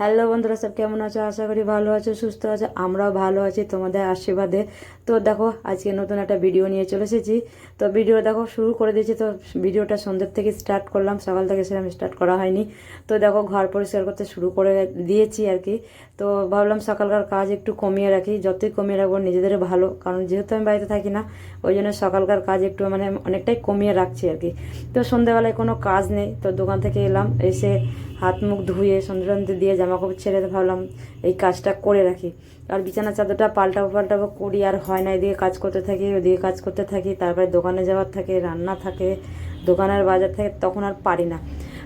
Hello বন্ধুরা, সব কেমন আছো? আশা করি ভালো আছো, সুস্থ আছো। আমরাও ভালো আছি তোমাদের আশীর্বাদে। তো দেখো, আজকে নতুন একটা ভিডিও নিয়ে চলে এসেছি। তো ভিডিও দেখো, শুরু করে দিয়েছি। তো ভিডিওটা সন্ধ্যের থেকে স্টার্ট করলাম। সকাল থেকে সেরকম স্টার্ট করা হয়নি। তো দেখো, ঘর পরিষ্কার করতে শুরু করে দিয়েছি আর কি। তো ভাবলাম সকালকার কাজ একটু কমিয়ে রাখি। যতই কমিয়ে রাখব, নিজেদের ভালো। কারণ যেহেতু আমি বাড়িতে থাকি না, ওই জন্য সকালকার কাজ একটু মানে অনেকটাই কমিয়ে রাখছি আর কি। তো সন্ধ্যেবেলায় কোনো কাজ নেই। তো দোকান থেকে এলাম, এসে হাত মুখ ধুয়ে সন্ধ্যে দিয়ে জামা কাপড় ছেড়ে ভাবলাম, এই কাজটা করে রাখি। আর বিছানা চাদরটা পাল্টাবো পাল্টাবো করি, আর হয় না, এদিকে কাজ করতে থাকি, ওদিকে কাজ করতে থাকি, তারপরে দোকানে যাওয়ার থাকে, রান্না থাকে দোকানের বাজার থাকে, তখন আর পারি না।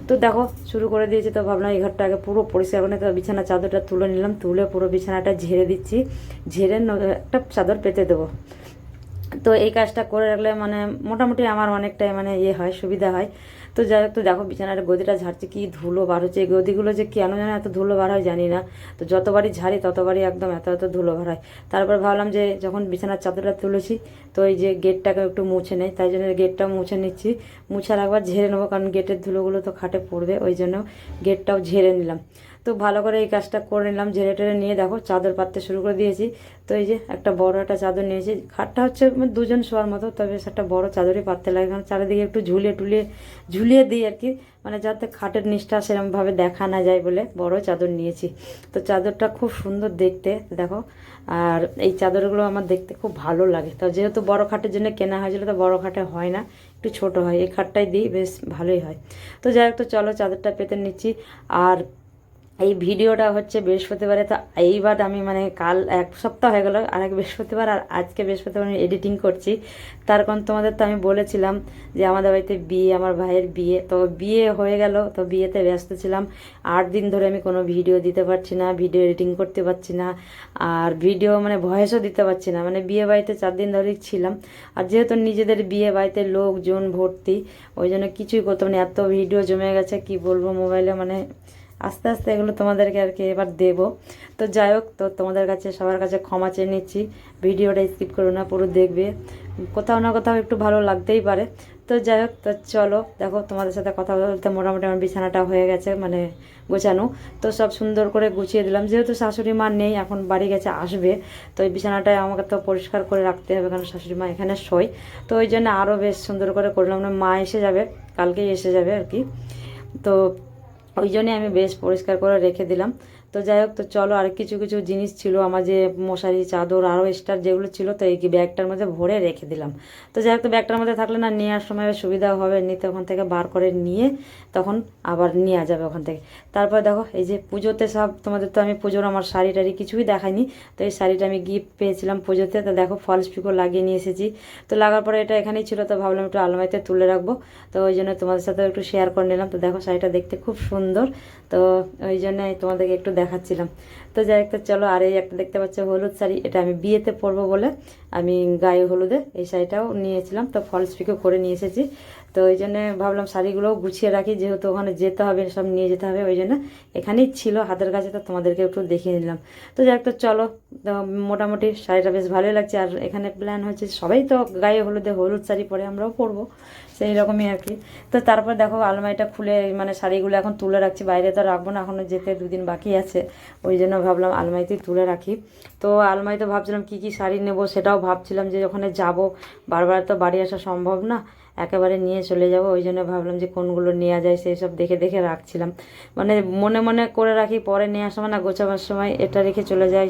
তো দেখো, শুরু করে দিয়েছি, তো ভাবলাম এই ঘরটা আগে পুরো পরিষ্কার করে তো বিছানা চাদরটা তুলে নিলাম, তুলে পুরো বিছানাটা ঝেড়ে দিচ্ছি, ঝেড়ে একটা চাদর পেতে দেবো। তো এই কাজটা করে রাখলে মানে মোটামুটি আমার অনেকটাই মানে ইয়ে হয়, সুবিধা হয়। তো যাই হোক, তো দেখো বিছানার গদিটা ঝাড়ছে, কি ধুলো বার হচ্ছে। এই গদিগুলো যে কেন জানে এত ধুলো বার হয় জানি না। তো যতবারই ঝাড়ি, ততবারই একদম এত এত ধুলো বার হয়। তারপর ভাবলাম যে যখন বিছানার চাদরটা তুলেছি, তো এই যে গেটটাকে একটু মুছে নেই, তাই জন্য গেটটা মুছে নিচ্ছি। মুছার একবার ঝেড়ে নেব, কারণ গেটের ধুলোগুলো তো খাটে পড়বে, ওই জন্য গেটটাও ঝেড়ে নিলাম। তো ভালো করে এই কাজটা করে নিলাম ঝেড়ে টেড়ে নিয়ে দেখো চাদর পাততে শুরু করে দিয়েছি। তো এই যে একটা বড় একটা চাদর নিয়েছি, খাটটা হচ্ছে মানে দুজন শোয়ার মতো, তবে একটা বড় চাদরই পাততে লাগে, কারণ চারিদিকে একটু ঝুলিয়ে টুলিয়ে, ঝুলিয়ে দিই আর কি মানে যাতে খাটের নিচটা সেরকমভাবে দেখা না যায় বলে বড় চাদর নিয়েছি। তো চাদরটা খুব সুন্দর দেখতে, দেখো। আর এই চাদরগুলো আমার দেখতে খুব ভালো লাগে। তো যেহেতু বড় খাটের জন্য কেনা হয়েছিল, তো বড় খাটে হয় না, একটু ছোট হয়, এই খাটটাই দিই, বেশ ভালোই হয়। তো যাই হোক, তো চলো চাদরটা পেতে নিচ্ছি। আর এই ভিডিওটা হচ্ছে বৃহস্পতিবারে, তো এইবার আমি মানে কাল এক সপ্তাহ হয়ে গেল, আর এক বৃহস্পতিবার, আর আজকে বৃহস্পতিবার আমি এডিটিং করছি। তার কারণ তোমাদের তো আমি বলেছিলাম যে আমাদের বাড়িতে বিয়ে, আমার ভাইয়ের বিয়ে, তো বিয়ে হয়ে গেল, তো বিয়েতে ব্যস্ত ছিলাম। আট দিন ধরে আমি কোনো ভিডিও দিতে পারছি না, ভিডিও এডিটিং করতে পারছি না, আর ভিডিও মানে ভয়েসও দিতে পারছি না। মানে বিয়ে বাড়িতে চার দিন ধরেই ছিলাম, আর যেহেতু নিজেদের বিয়ে, বাড়িতে লোকজন ভর্তি, ওই জন্য কিছুই করতাম না এত ভিডিও জমে গেছে, কি বলব মোবাইলে মানে আস্তে আস্তে এগুলো তোমাদেরকে আর কি এবার দেবো। তো যাই হোক, তো তোমাদের কাছে, সবার কাছে ক্ষমা চেয়ে নিচ্ছি। ভিডিওটা স্কিপ করো না, পুরো দেখবে। কোথাও না কোথাও একটু ভালো লাগতেই পারে। তো যাই হোক, তো চলো, দেখো তোমাদের সাথে কথা বলতে মোটামুটি আমার বিছানাটা হয়ে গেছে মানে গোছানো। তো সব সুন্দর করে গুছিয়ে দিলাম। যেহেতু শাশুড়ি মা নেই, এখন বাড়ি গেছে, আসবে। তো এই বিছানাটায় আমাকে তো পরিষ্কার করে রাখতে হবে, কারণ শাশুড়ি মা এখানে শোয়। তো ওই জন্য আরও বেশ সুন্দর করে করলাম না মা এসে যাবে, কালকেই এসে যাবে আর কি। তো ওই জন্যে আমি বেশ পরিষ্কার করে রেখে দিলাম। তো যাই হোক, তো চলো আর কিছু কিছু জিনিস ছিল আমার যে মশারি, চাদর আরও এক্সট্রা যেগুলো ছিল, তো এই ব্যাগটার মধ্যে ভরে রেখে দিলাম। তো যাই হোক, তো ব্যাগটার মধ্যে থাকলে না নেওয়ার সময় সুবিধা হবে নিতে ওখান থেকে বার করে নিয়ে তখন আবার নেওয়া যাবে ওখান থেকে। তারপর দেখো, এই যে পুজোতে সব তোমাদের তো আমি পুজোর আমার শাড়ি টাড়ি কিছুই দেখাইনি, তো এই শাড়িটা আমি গিফট পেয়েছিলাম পুজোতে, তো দেখো ফলস পিকো লাগিয়ে নিয়ে এসেছি। তো লাগার পরে এটা এখানেই ছিল, তো ভাবলাম একটু আলমারিতে তুলে রাখব। তো ওই জন্য তোমাদের সাথে একটু শেয়ার করে নিলাম। তো দেখো শাড়িটা দেখতে খুব সুন্দর। তো ওই জন্য তোমাদেরকে একটু দেখাচ্ছিলাম। তো যাই একটা চলো, আর এই একটা দেখতে পাচ্ছ হলুদ শাড়ি, এটা আমি বিয়েতে পরবো বলে আমি গায়ে হলুদে এই শাড়িটাও নিয়েছিলাম। তো ফলস পিকও করে নিয়ে এসেছি। তো ওই জন্য ভাবলাম শাড়িগুলোও গুছিয়ে রাখি, যেহেতু ওখানে যেতে হবে, সব নিয়ে যেতে হবে, ওই জন্য এখানেই ছিল, হাতের কাছে তো তোমাদেরকে একটু দেখিয়ে নিলাম তো যাই তো চলো মোটামুটি শাড়িটা বেশ ভালোই লাগছে, আর এখানে প্ল্যান হচ্ছে সবাই তো গায়ে হলুদে হলুদ শাড়ি পরে আমরাও পরবো, সেই রকমই আর কি। তো তারপর দেখো, আলমারিটা খুলে মানে শাড়িগুলো এখন তুলে রাখছি, বাইরে তো রাখব না এখনও যেতে দুদিন বাকি আছে, ওই জন্য ভাবলাম আলমারিতেই তুলে রাখি। তো আলমারিতে ভাবছিলাম কি কি শাড়ি নেব সেটাও ভাবছিলাম যে ওখানে যাব, বারবার তো বাড়ি আসা সম্ভব না একেবারে নিয়ে চলে যাব। ওই জন্য ভাবলাম যে কোনগুলো নেওয়া যায় সেই সব দেখে দেখে রাখছিলাম। মানে মনে মনে করে রাখি, পরে নেওয়ার সময় না, গোছাবার সময় এটা রেখে চলে যাই।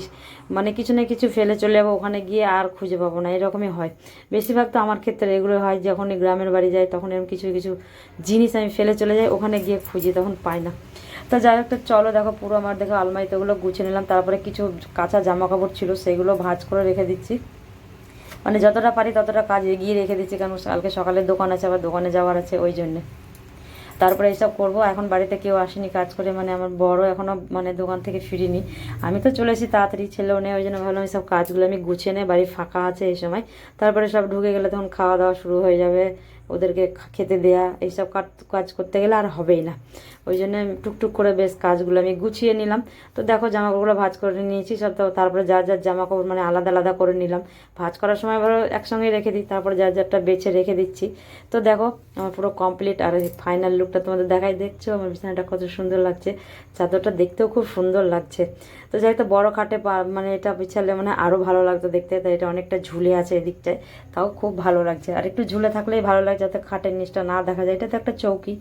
মানে কিছু না কিছু ফেলে চলে যাব, ওখানে গিয়ে আর খুঁজে পাবো না, এরকমই হয়। বেশিরভাগ তো আমার ক্ষেত্রে এগুলো হয়, যখনই গ্রামের বাড়ি যাই তখন এরকম কিছু কিছু জিনিস আমি ফেলে চলে যাই, ওখানে গিয়ে খুঁজি, তখন পাই না। তো যাই হোক চলো দেখো, পুরো আমার দেখো, আলমারিতে ওগুলো গুছিয়ে নিলাম, তারপরে কিছু কাঁচা জামা কাপড় ছিল, সেগুলো ভাঁজ করে রেখে দিচ্ছি। মানে যতটা পারি ততটা কাজ এগিয়ে রেখে দিচ্ছি, কারণ কালকে সকালে দোকান আছে, আবার দোকানে যাওয়ার আছে ওই জন্যে। তারপরে এইসব করব, এখন বাড়িতে কেউ আসেনি কাজ করে মানে আমার বড় এখনও মানে দোকান থেকে ফিরিনি। আমি তো চলেছি তাড়াতাড়ি ছেলেও নেই ওই জন্য ভাবলাম সব কাজগুলো আমি গুছিয়ে নেই, বাড়ি ফাঁকা আছে এই সময়। তারপরে সব ঢুকে গেলে তখন খাওয়া দাওয়া শুরু হয়ে যাবে ওদেরকে খেতে দেয়া, এইসব কাজ করতে গেলে আর হবেই না। ওই জন্য টুকটুক করে বেশ কাজগুলো আমি গুছিয়ে নিলাম। তো দেখো জামা কাপড়গুলো ভাজ করে নিয়েছি, সব তো তারপরে যার যার জামা কাপড় মানে আলাদা আলাদা করে নিলাম। ভাজ করার সময় আবার একসঙ্গে রেখে দিই, তারপরে যার যারটা বেছে রেখে দিচ্ছি। তো দেখো, আমার পুরো কমপ্লিট আর ফাইনাল লুকটা তোমাদের দেখাই, দেখছ? আমার বিছানাটা কত সুন্দর লাগছে। চাদরটা দেখতেও খুব সুন্দর লাগছে। তো যাই তো বড় খাটে মানে এটা বিছালে মানে আরও ভালো লাগতো দেখতে, তাই এটা অনেকটা ঝুলে আছে এদিকটায়। তাও খুব ভালো লাগছে। আর একটু ঝুলে থাকলেই ভালো লাগছে। যাতে খাটের নিচটা না দেখা যায়, এটা তো একটা চৌকি,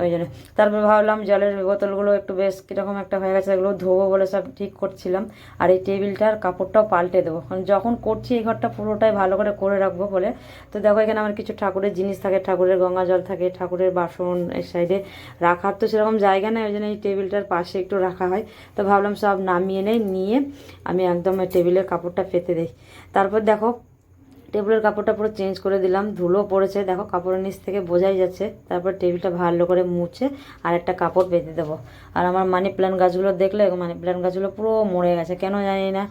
ওই জন্য। তারপর ভাবলাম জলের বোতলগুলো একটু বেশ কীরকম একটা হয়ে গেছে এগুলো ধোবো বলে সব ঠিক করছিলাম। আর এই টেবিলটার কাপড়টাও পাল্টে দেবো। কারণ যখন করছি এই ঘরটা পুরোটাই ভালো করে করে রাখব বলে, তো দেখো এখানে আমার কিছু ঠাকুরের জিনিস থাকে, ঠাকুরের গঙ্গা জল থাকে, ঠাকুরের বাসন এই সাইডে রাখার তো সেরকম জায়গা নেই, ওই জন্য এই টেবিলটার পাশে একটু রাখা হয়। তো ভাবলাম সব নামিয়ে নেই, নিয়ে আমি একদম টেবিলের কাপড়টা পেতে দিই। তারপর দেখো টেবিলের কাপড়টা পুরো চেঞ্জ করে দিলাম, ধুলো পড়েছে, দেখো কাপড়ের নিচ থেকে বোঝাই যাচ্ছে। তারপর টেবিলটা ভালো করে মুছে আর একটা কাপড় বেঁধে দেবো। আর আমার মানি প্ল্যান্ট গাছগুলো দেখলে, মানি প্ল্যান্ট গাছগুলো পুরো মরে গেছে, কেন জানি না।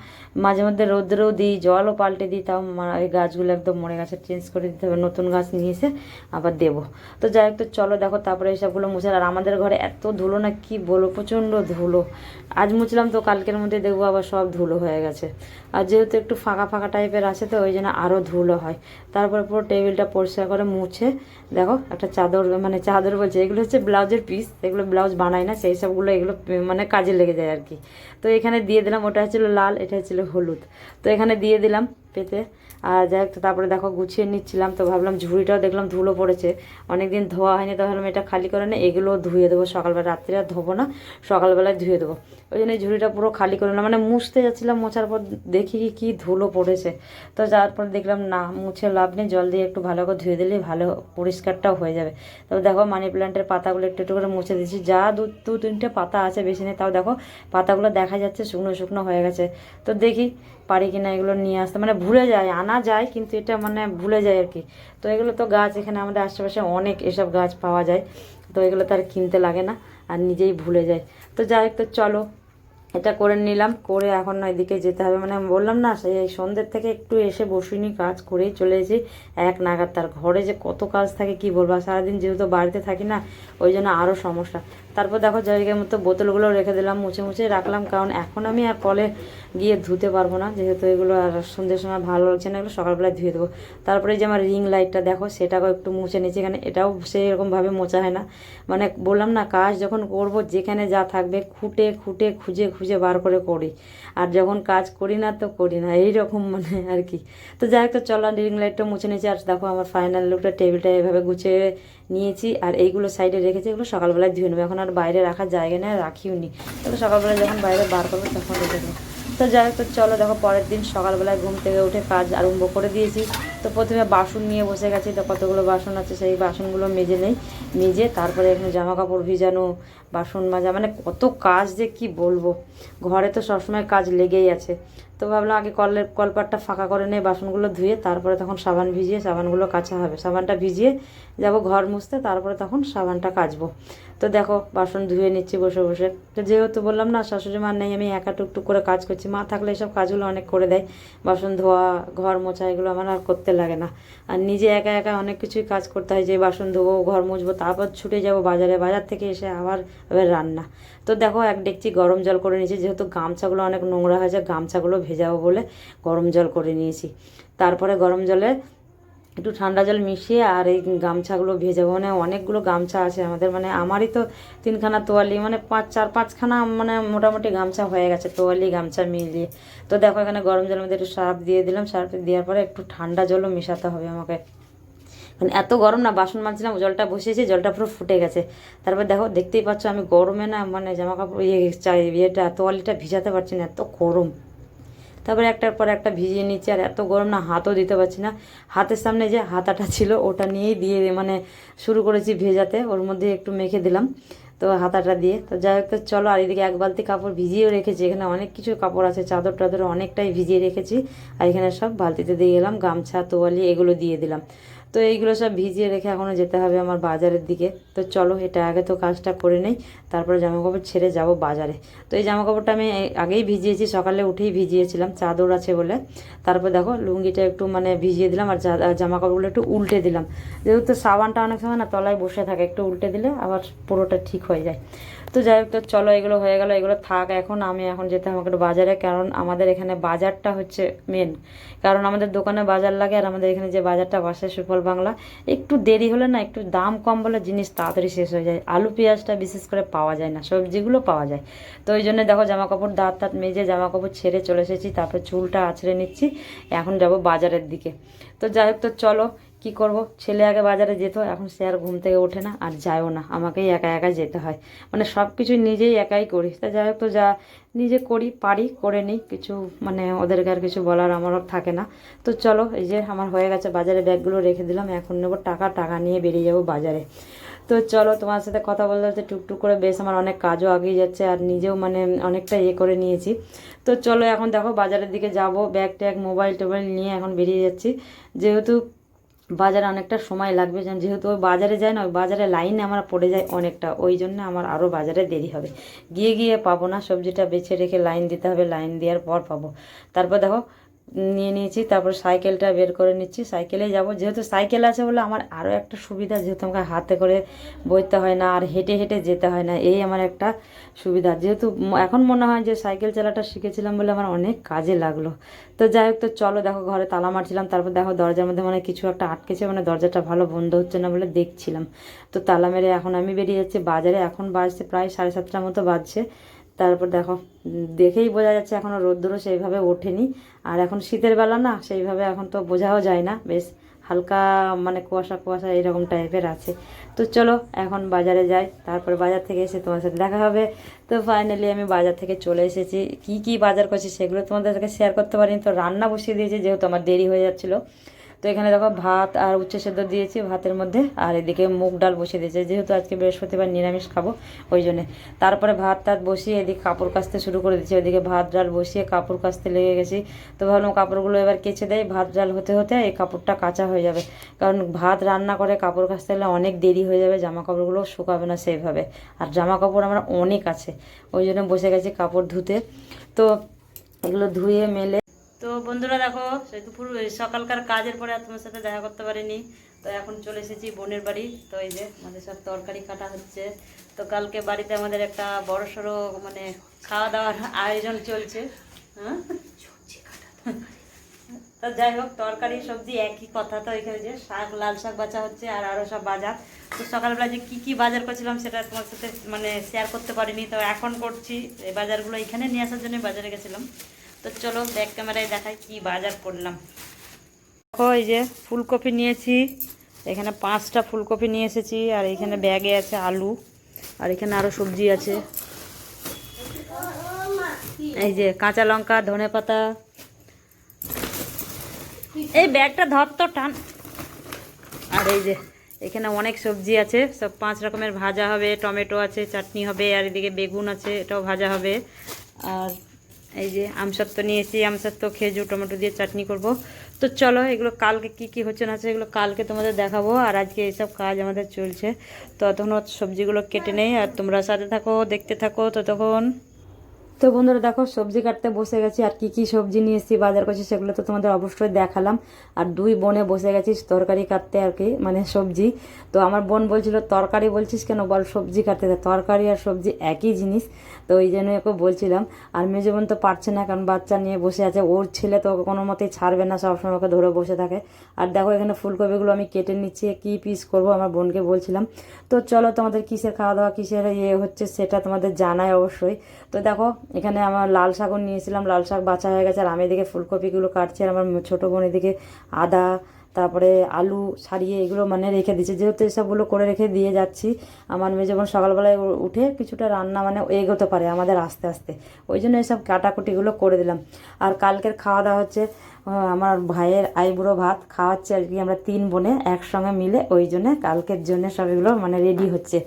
মাঝে মধ্যে রৌদ্রেও দিই, জলও পাল্টে দিই, তাও এই গাছগুলো একদম মরে গেছে চেঞ্জ করে দিতে হবে, নতুন গাছ নিয়ে এসে আবার দেবো। তো যাই হোক, তো চলো দেখো, তারপরে এইসবগুলো মুছে আর আমাদের ঘরে এত ধুলো না, কি বলো প্রচণ্ড ধুলো। আজ মুছলাম তো কালকের মধ্যে দেখব আবার সব ধুলো হয়ে গেছে। আর যেহেতু একটু ফাঁকা ফাঁকা টাইপের আছে তো, ওই জন্য আরও ধুলো হয়। তারপর পুরো টেবিলটা পরিষ্কার করে মুছে, দেখো, একটা চাদর মানে চাদর বলছে, এগুলো হচ্ছে ব্লাউজের পিস এগুলো ব্লাউজ বানায় না, সেই সবগুলো এগুলো মানে কাজে লেগে যায় আর কি। তো এখানে দিয়ে দিলাম, ওটা হচ্ছিল লাল, এটা হচ্ছিল হলুদ। তো এখানে দিয়ে দিলাম, পেতে। আর যাই হোক, তো তারপরে দেখো গুছিয়ে নিচ্ছিলাম, তো ভাবলাম ঝুড়িটাও দেখলাম ধুলো পড়েছে। অনেকদিন ধোয়া হয়নি তো ভাবলাম এটা খালি করে না, এগুলোও ধুয়ে দেবো। সকালবেলা, রাত্রে আর ধোবো না, সকালবেলায় ধুয়ে দেবো। ওই জন্য ঝুড়িটা পুরো খালি করে নিলাম মানে মুছতে যাচ্ছিলাম, মোছার পর দেখি কি ধুলো পড়েছে। তো যাওয়ার পর দেখলাম, না, মুছে লাভ নেই, জল দিয়ে একটু ভালো করে ধুয়ে দিলেই ভালো, পরিষ্কারটাও হয়ে যাবে। তবে দেখো, মানি প্ল্যান্টের পাতাগুলো একটু একটু করে মুছে দিচ্ছি যা দু দু, তিনটে পাতা আছে, বেশি নেই, তাও দেখো, পাতাগুলো দেখা যাচ্ছে শুকনো শুকনো হয়ে গেছে। তো দেখি পারি কিনা এগুলো নিয়ে আসতে। মানে ভুলে যায় আনা যায়, কিন্তু এটা মানে ভুলে যায় আর কি। তো এগুলো তো গাছ এখানে আমাদের আশেপাশে অনেক এসব গাছ পাওয়া যায়। তো এগুলো তো আর কিনতে লাগে না, আর নিজেই ভুলে যায়। তো যাই তো চলো, এটা করে নিলাম। করে এখন এদিকে যেতে হবে। মানে বললাম না সেই সন্ধ্যের থেকে একটু এসে বসিনি, কাজ করেই চলে এসেছি। এক নাগাদ, তার ঘরে যে কত কাজ থাকে, কি বলব? সারাদিন যেহেতু বাড়িতে থাকি না, ওই জন্য আরও সমস্যা। তারপর দেখো জায়গার মতো বোতলগুলো রেখে দিলাম, মুছে মুছে রাখলাম, কারণ এখন আমি আর কলে গিয়ে ধুতে পারব না, যেহেতু এগুলো আর সন্ধ্যের সময় ভালো লাগছে না, এগুলো সকালবেলায় ধুয়ে দেবো। তারপরে যে আমার রিং লাইটটা দেখো, সেটাকেও একটু মুছে নিয়েছি, এখানে এটাও সেই রকমভাবে মোছা হয় না। মানে বললাম না, কাজ যখন করব, যেখানে যা থাকবে, খুঁটে খুঁটে খুঁজে খুঁজে বার করে করি। আর যখন কাজ করি না, তো করি না এই রকম মানে আর কি। তো যাই হোক, তো চলো রিং লাইটটা মুছে নিয়েছি, আর দেখো আমার ফাইনাল লুকটা টেবিলটা এভাবে গুছিয়ে নিয়েছি, আর এইগুলো সাইডে রেখেছি, এগুলো সকালবেলায় ধুয়ে নেব। এখন আর বাইরে রাখার জায়গা নেই রাখিও নি। তাহলে সকালবেলা যখন বাইরে বার করব তখন রেখে দেবো। তো যাই হোক, তো চলো দেখো, পরের দিন সকালবেলায় ঘুম থেকে উঠে কাজ আরম্ভ করে দিয়েছি। তো প্রথমে বাসন নিয়ে বসে গেছি, তো কতগুলো বাসন আছে সেই বাসনগুলো মেজে নেই। মেজে তারপরে এখানে জামা কাপড় ভিজানো, বাসন মাজা মানে কত কাজ যে কি বলব। ঘরে তো সবসময় কাজ লেগেই আছে। তো ভাবলাম আগে কলের কলপাটটা ফাঁকা করে নিয়ে বাসনগুলো ধুয়ে তারপরে তখন সাবান ভিজিয়ে সাবানগুলো কাচা হবে। সাবানটা ভিজিয়ে যাব ঘর মুছতে, তারপরে তখন সাবানটা কাচবো। তো দেখো, বাসন ধুয়ে নিচ্ছি বসে বসে। তো যেহেতু বললাম না, শাশুড়ি মা নেই, আমি একা টুকটুক করে কাজ করছি। মা থাকলে এসব কাজগুলো অনেক করে দেয়। বাসন ধোয়া, ঘর মোছা, এগুলো আমার আর করতে লাগে না। আর নিজে একা একা অনেক কিছুই কাজ করতে হয়, যে বাসন ধোবো, ঘর মুছবো, তারপর ছুটে যাব বাজারে। বাজার থেকে এসে আবার রান্না। তো দেখো, এক ডেকচি গরম জল করে নিয়েছি। যেহেতু গামছাগুলো অনেক নোংরা হয়েছে, গামছাগুলো ভেজাবো বলে গরম জল করে নিয়েছি। তারপরে গরম জলে একটু ঠান্ডা জল মিশিয়ে আর এই গামছাগুলো ভেজাবো। মানে অনেকগুলো গামছা আছে আমাদের। মানে আমারই তো তিনখানা তোয়ালি মানে পাঁচ, চার, পাঁচখানা মানে মোটামুটি গামছা হয়ে গেছে, তোয়ালি, গামছা মিলিয়ে। তো দেখো, এখানে গরম জলের মধ্যে একটু সার্ফ দিয়ে দিলাম। সার্ফ দেওয়ার পরে একটু ঠান্ডা জলও মেশাতে হবে আমাকে। মানে এত গরম না, বাসন মাজছিলাম, জলটা বসিয়েছি, জলটা পুরো ফুটে গেছে। তারপর দেখো, দেখতেই পাচ্ছ আমি গরমে না মানে জামা কাপড় ইয়ে চাই ইয়েটা, তোয়ালিটা ভিজাতে পারছি না, এত গরম। তারপরে একটার পর একটা ভিজিয়ে নিচ্ছি, আর এত গরম না, হাতও দিতে পারছি না। হাতের সামনে যে হাতাটা ছিল, ওটা নিয়েই দিয়ে মানে শুরু করেছি ভেজাতে, ওর মধ্যে একটু মেখে দিলাম, তো হাতাটা দিয়ে। তো যাই হোক, তো চলো, আর এদিকে এক বালতি কাপড় ভিজিয়েও রেখেছি, এখানে অনেক কিছু কাপড় আছে, চাদর টাদর অনেকটাই ভিজিয়ে রেখেছি, আর এখানে সব বালতিতে দিয়ে গেলাম গামছা, তোয়ালি, এগুলো দিয়ে দিলাম। তো এইগুলো সব ভিজিয়ে রেখে এখনও যেতে হবে আমার বাজারের দিকে। তো চলো, এটা আগে তো কাজটা করে নেই, তারপরে জামাকাপড় ছেড়ে যাব বাজারে। তো এই জামাকাপড়টা আমি আগেই ভিজিয়েছি, সকালে উঠেই ভিজিয়েছিলাম, চাদর আছে বলে। তারপর দেখো, লুঙ্গিটা একটু মানে ভিজিয়ে দিলাম আর জামা কাপড়গুলো একটু উল্টে দিলাম। যেহেতু সাবানটা অনেক সময় না তলায় বসে থাকে, একটু উল্টে দিলে আবার পুরোটা ঠিক হয়ে যায়। তো যাই হোক, তো চলো, এগুলো হয়ে গেল, এগুলো থাক, এখন আমি এখন যেতে আমাকে একটু বাজারে, কারণ আমাদের এখানে বাজারটা হচ্ছে মেন কারণ আমাদের দোকানে বাজার লাগে আর আমাদের এখানে যে বাজারটা বসে, সুফল বাংলা, একটু দেরি হলে না একটু দাম কম বলে জিনিস তাড়াতাড়ি শেষ হয়ে যায়। আলু, পেঁয়াজটা বিশেষ করে পাওয়া যায় না সবজিগুলো পাওয়া যায়। তো ওই জন্য দেখো জামা কাপড় দাঁত তাঁত মেজে জামা কাপড় ছেড়ে চলে এসেছি, তারপর চুলটা আছড়ে নিচ্ছি, এখন যাব বাজারের দিকে। তো যাই হোক, তো চলো কি করব? ছেলে আগে বাজারে যেত এখন সে আর ঘুম থেকে ওঠে না, আর যায়ও না। আমাকেই একা একা যেতে হয়। মানে সব কিছু নিজেই একাই করি। তা যাই হোক তো যা নিজে করি, পারি, করে নিই। কিছু মানে ওদেরকে আর কিছু বলার আমারও থাকে না। তো চলো, এই যে আমার হয়ে গেছে বাজারে ব্যাগগুলো রেখে দিলাম। এখন নেব টাকা টাকা নিয়ে বেরিয়ে যাব বাজারে। তো চলো, তোমার সাথে কথা বলতে বলতে টুকটুক করে বেশ আমার অনেক কাজও আগিয়ে যাচ্ছে, আর নিজেও মানে অনেকটা ইয়ে করে নিয়েছি। তো চলো, এখন দেখো বাজারের দিকে যাব। ব্যাগ ট্যাগ, মোবাইল টোবাইল নিয়ে এখন বেরিয়ে যাচ্ছি। যেহেতু বাজারে অনেকটা সময় লাগবে যেহেতু ওই বাজারে যায় না, ওই বাজারে লাইন আমার পড়ে যায় অনেকটা, ওই জন্য আমার আরও বাজারে দেরি হবে। গিয়ে গিয়ে পাবো না, সবজিটা বেছে রেখে লাইন দিতে হবে, লাইন দেওয়ার পর পাবো। তারপর দেখো নিয়ে নিয়েছি, তারপর সাইকেলটা বের করে নিচ্ছি সাইকেলে যাব। যেহেতু সাইকেল আছে বলে আমার আরও একটা সুবিধা, যেহেতু আমাকে হাতে করে বইতে হয় না, আর হেঁটে হেঁটে যেতে হয় না, এই আমার একটা সুবিধা। যেহেতু এখন মনে হয় যে সাইকেল চালাটা শিখেছিলাম বলে আমার অনেক কাজে লাগল। তো যাই হোক, তো চলো দেখো, ঘরে তালা মারছিলাম, তারপর দেখো দরজার মধ্যে মানে কিছু একটা আটকেছে মানে দরজাটা ভালো বন্ধ হচ্ছে না বলে দেখছিলাম। তো তালা মেরে এখন আমি বেরিয়ে যাচ্ছি, বাজারে এখন বাজছে প্রায় সাড়ে সাতটার মতো বাজছে। তারপর দেখো দেখেই বোঝা যাচ্ছে এখনও রোদ্দুরও সেইভাবে ওঠেনি। আর এখন শীতের বেলা না, সেইভাবে এখন তো বোঝাও যায় না। বেশ হালকা মানে কুয়াশা কুয়াশা এরকম টাইপের আছে। তো চলো, এখন বাজারে যাই। তারপর বাজার থেকে এসে তোমার সাথে দেখা হবে। তো ফাইনালি আমি বাজার থেকে চলে এসেছি। কি কি বাজার করছি সেগুলো তোমাদের সাথে শেয়ার করতে পারিনি। তো রান্না বসিয়ে দিয়েছি, যেহেতু আমার দেরি হয়ে যাচ্ছিল। তো এখানে দেখো ভাত আর উচ্চ সেদ্ধ দিয়েছি, ভাতের মধ্যে। আর এদিকে মুগ ডাল বসিয়ে দিয়েছে। যেহেতু আজকে বৃহস্পতিবার নিরামিষ খাব, ওই জন্যে। তারপরে ভাত টাত বসিয়ে এদিকে কাপড় কাচতে শুরু করে দিচ্ছি ওদিকে ভাত ডাল বসিয়ে কাপড় কাচতে লেগে গেছি। তো ভাবলাম কাপড়গুলো এবার কেচে দেয় ভাত ডাল হতে হতে এই কাপড়টা কাঁচা হয়ে যাবে। কারণ ভাত রান্না করে কাপড় কাচতে গেলে অনেক দেরি হয়ে যাবে। জামা কাপড়গুলো শুকাবে না সেইভাবে। আর জামা কাপড় আমার অনেক আছে। ওই জন্য বসে গেছি কাপড় ধুতে। তো এগুলো ধুয়ে মেলে তো বন্ধুরা দেখো সেই দুপুর সকালকার কাজের পরে আর তোমার সাথে দেখা করতে পারিনি। তো এখন চলে এসেছি বোনের বাড়ি। তো এই যে আমাদের সব তরকারি কাটা হচ্ছে। তো কালকে বাড়িতে আমাদের একটা বড় সড়ো মানে খাওয়া দাওয়ার আয়োজন চলছে। হ্যাঁ? তো যাই হোক তরকারি সবজি একই কথা তো এখানে যে শাক লাল শাক বাঁচা হচ্ছে আর আরও সব বাজার। তো সকালবেলা যে কী কী বাজার করছিলাম সেটা তোমার সাথে মানে শেয়ার করতে পারিনি। তো এখন করছি এই বাজারগুলো এখানে নিয়ে আসার জন্য বাজারে গেছিলাম। তো চলো ব্যাক ক্যামেরায় দেখাই কি বাজার করলাম। দেখো, এই যে ফুলকপি নিয়েছি, এখানে পাঁচটা ফুলকপি নিয়ে এসেছি, আর এখানে ব্যাগে আছে আলু, আর এখানে আরও সবজি আছে। এই যে কাঁচা লঙ্কা, ধনে পাতা। এই ব্যাগটা ধর তো, টান। আর এই যে এখানে অনেক সবজি আছে, সব পাঁচ রকমের ভাজা হবে, টমেটো আছে, চাটনি হবে, আর এদিকে বেগুন আছে, এটাও ভাজা হবে। আর এই যে আমসত্ব নিয়েছি আমসত্ব খেজুর টমেটো দিয়ে চাটনি করব। তো চলো, এগুলো কালকে কি কি হচ্ছে না হচ্ছে এগুলো কালকে তোমাদের দেখাবো, আর আজকে এইসব কাজ আমাদের চলছে। তো তখন সবজিগুলো কেটে নেই, আর তোমরা সাথে থাকো, দেখতে থাকো ততক্ষণ। তো বন্ধুরা দেখো, সবজি কাটতে বসে গেছি, আর কি কি সবজি নিয়ে এসেছি, বাজার করছি সেগুলো তো তোমাদের অবশ্যই দেখালাম। আর দুই বোনে বসে গেছিস তরকারি কাটতে আর কি মানে সবজি। তো আমার বোন বলছিল, তরকারি বলছিস কেন? বল, সবজি কাটতে। তরকারি আর সবজি একই জিনিস। তো ওই জন্য ওকে বলছিলাম, আর মেজো বোন তো পারছে না, কারণ বাচ্চা নিয়ে বসে আছে, ওর ছেলে তো ওকে কোনো মতেই ছাড়বে না, সবসময় ওকে ধরে বসে থাকে। আর দেখো এখানে ফুলকপিগুলো আমি কেটে নিচ্ছি, কী পিস করব আমার বোনকে বলছিলাম। তো চলো তোমাদের কিসের খাওয়া দাওয়া কিসের ইয়ে হচ্ছে সেটা তোমাদের জানায় অবশ্যই। তো দেখো এখানে আমার লাল শাকও নিয়েছিলাম, লাল শাক বাছা হয়ে গেছে, আর আমি এদিকে ফুলকপিগুলো কাটছি, আর আমার ছোটো বোন এদিকে আদা তারপরে আলু সারিয়ে এগুলো মানে রেখে দিচ্ছে যেহেতু এসবগুলো করে রেখে দিয়ে যাচ্ছি, আমার মেয়ে যখন সকালবেলায় উঠে কিছুটা রান্না মানে এগোতে পারে আমাদের আস্তে আস্তে। ওই জন্য এসব কাটাকুটিগুলো করে দিলাম। আর কালকের খাওয়া দাওয়া হচ্ছে আমার ভাইয়ের আইবুড়ো ভাত। খাওয়াচ্ছে আর কি আমরা তিন বোনে একসঙ্গে মিলে। ওই জন্যে কালকের জন্য সব এগুলো মানে রেডি হচ্ছে।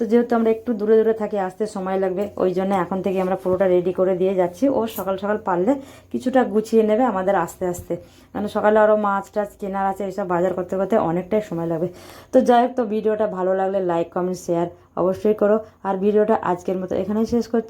তো যেহেতু আমরা একটু দূরে দূরে থাকি, আসতে সময় লাগবে, ওই জন্য এখন থেকে আমরা পুরোটা রেডি করে দিয়ে যাচ্ছি। ও সকাল সকাল পারলে কিছুটা গুছিয়ে নেবে আমাদের আস্তে আস্তে। মানে সকালে আরও মাছ টাছ কেনার আছে, এইসব বাজার করতে করতে অনেকটাই সময় লাগবে। তো যাই হোক, তো ভিডিওটা ভালো লাগলে লাইক কমেন্ট শেয়ার অবশ্যই করো। আর ভিডিওটা আজকের মতো এখানেই শেষ করছি।